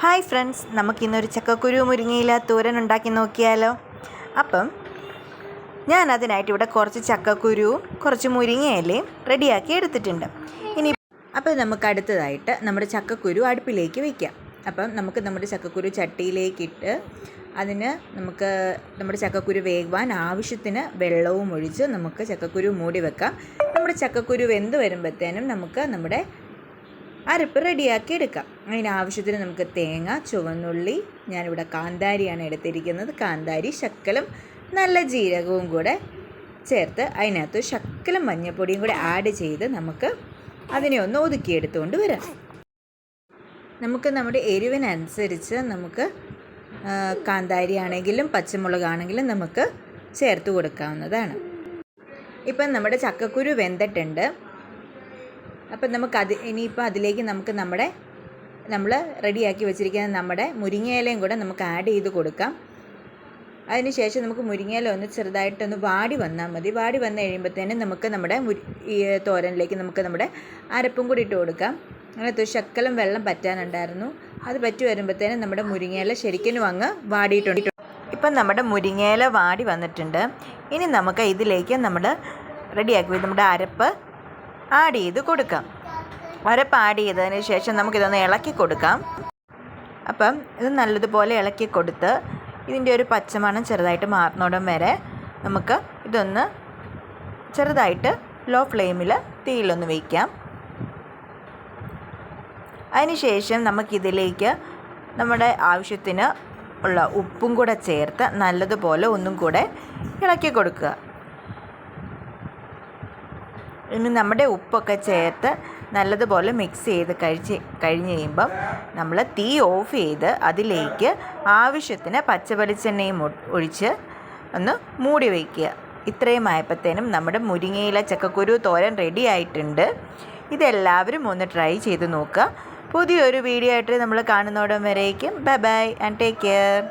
Hi friends നമുക്കിന്നൊരു ചക്കക്കുരു മുരിങ്ങയില തോരൻ ഉണ്ടാക്കി നോക്കിയാലോ? അപ്പം ഞാൻ അതിനായിട്ട് ഇവിടെ കുറച്ച് ചക്കക്കുരുവും കുറച്ച് മുരിങ്ങയിലയും റെഡിയാക്കി എടുത്തിട്ടുണ്ട്. ഇനി അപ്പോൾ നമുക്ക് അടുത്തതായിട്ട് നമ്മുടെ ചക്കക്കുരു അടുപ്പിലേക്ക് വയ്ക്കാം അപ്പം നമുക്ക് നമ്മുടെ ചക്കക്കുരു ചട്ടിയിലേക്കിട്ട് അതിന് നമുക്ക് നമ്മുടെ ചക്കക്കുരു വേകുവാൻ ആവശ്യത്തിന് വെള്ളവും ഒഴിച്ച് നമുക്ക് ചക്കക്കുരു മൂടി വെക്കാം. നമ്മുടെ ചക്കക്കുരു വെന്ത് വരുമ്പോഴത്തേനും നമുക്ക് നമ്മുടെ അരപ്പ് റെഡിയാക്കി എടുക്കാം. അതിനാവശ്യത്തിന് നമുക്ക് തേങ്ങ ചുവന്നുള്ളി ഞാനിവിടെ കാന്താരിയാണ് എടുത്തിരിക്കുന്നത്. കാന്താരി ശക്കലം നല്ല ജീരകവും കൂടെ ചേർത്ത് അതിനകത്ത് ശക്കലം മഞ്ഞൾപ്പൊടിയും കൂടെ ആഡ് ചെയ്ത് നമുക്ക് അതിനെ ഒന്ന് ഒതുക്കിയെടുത്തുകൊണ്ട് വരാം. നമുക്ക് നമ്മുടെ എരിവിനനുസരിച്ച് നമുക്ക് കാന്താരി ആണെങ്കിലും പച്ചമുളകാണെങ്കിലും നമുക്ക് ചേർത്ത് കൊടുക്കാവുന്നതാണ്. ഇപ്പം നമ്മുടെ ചക്കക്കുരു വെന്തിട്ടുണ്ട്. അപ്പം നമുക്ക് അത് ഇനിയിപ്പോൾ അതിലേക്ക് നമുക്ക് നമ്മുടെ നമ്മൾ റെഡിയാക്കി വെച്ചിരിക്കുന്ന നമ്മുടെ മുരിങ്ങയിലയും കൂടെ നമുക്ക് ആഡ് ചെയ്ത് കൊടുക്കാം. അതിന് ശേഷം നമുക്ക് മുരിങ്ങയില ഒന്ന് ചെറുതായിട്ടൊന്ന് വാടി വന്നാൽ മതി. വാടി വന്നു കഴിയുമ്പോഴത്തേനും നമുക്ക് നമ്മുടെ ഈ തോരനിലേക്ക് നമുക്ക് നമ്മുടെ അരപ്പും കൂടി ഇട്ട് കൊടുക്കാം. അങ്ങനെ ശക്കലം വെള്ളം പറ്റാനുണ്ടായിരുന്നു. അത് പറ്റി വരുമ്പോഴത്തേനും നമ്മുടെ മുരിങ്ങയില ശരിക്കും അങ്ങ് വാടിയിട്ടുണ്ട്. ഇപ്പം നമ്മുടെ മുരിങ്ങയില വാടി വന്നിട്ടുണ്ട്. ഇനി നമുക്ക് ഇതിലേക്ക് നമ്മൾ റെഡിയാക്കി നമ്മുടെ അരപ്പ് ആഡ് ചെയ്ത് കൊടുക്കാം. അരപ്പ് ആഡ് ചെയ്തതിന് ശേഷം നമുക്കിതൊന്ന് ഇളക്കി കൊടുക്കാം. അപ്പം ഇത് നല്ലതുപോലെ ഇളക്കി കൊടുത്ത് ഇതിന്റെ ഒരു പച്ചമണം ചെറുതായിട്ട് മാറുന്നോടം വരെ നമുക്ക് ഇതൊന്ന് ചെറുതായിട്ട് ലോ ഫ്ലെയിമിൽ തീയിലൊന്ന് വയ്ക്കാം അതിനുശേഷം നമുക്കിതിലേക്ക് നമ്മുടെ ആവശ്യത്തിന് ഉള്ള ഉപ്പും കൂടെ ചേർത്ത് നല്ലതുപോലെ ഒന്നും കൂടെ ഇളക്കി കൊടുക്കുക. ഇനി നമ്മുടെ ഉപ്പൊക്കെ ചേർത്ത് നല്ലതുപോലെ മിക്സ് ചെയ്ത് കഴിച്ച് കഴിഞ്ഞ് കഴിയുമ്പം നമ്മൾ തീ ഓഫ് ചെയ്ത് അതിലേക്ക് ആവശ്യത്തിന് പച്ചവെളിച്ചെണ്ണയും ഒഴിച്ച് ഒന്ന് മൂടി വയ്ക്കുക. ഇത്രയും ആയപ്പോഴത്തേനും നമ്മുടെ മുരിങ്ങയില ചക്കക്കുരു തോരൻ റെഡി ആയിട്ടുണ്ട്. ഇതെല്ലാവരും ഒന്ന് ട്രൈ ചെയ്ത് നോക്കുക. പുതിയൊരു വീഡിയോ ആയിട്ട് നമ്മൾ കാണുന്നോടം വരേക്കും. Bye bye and take care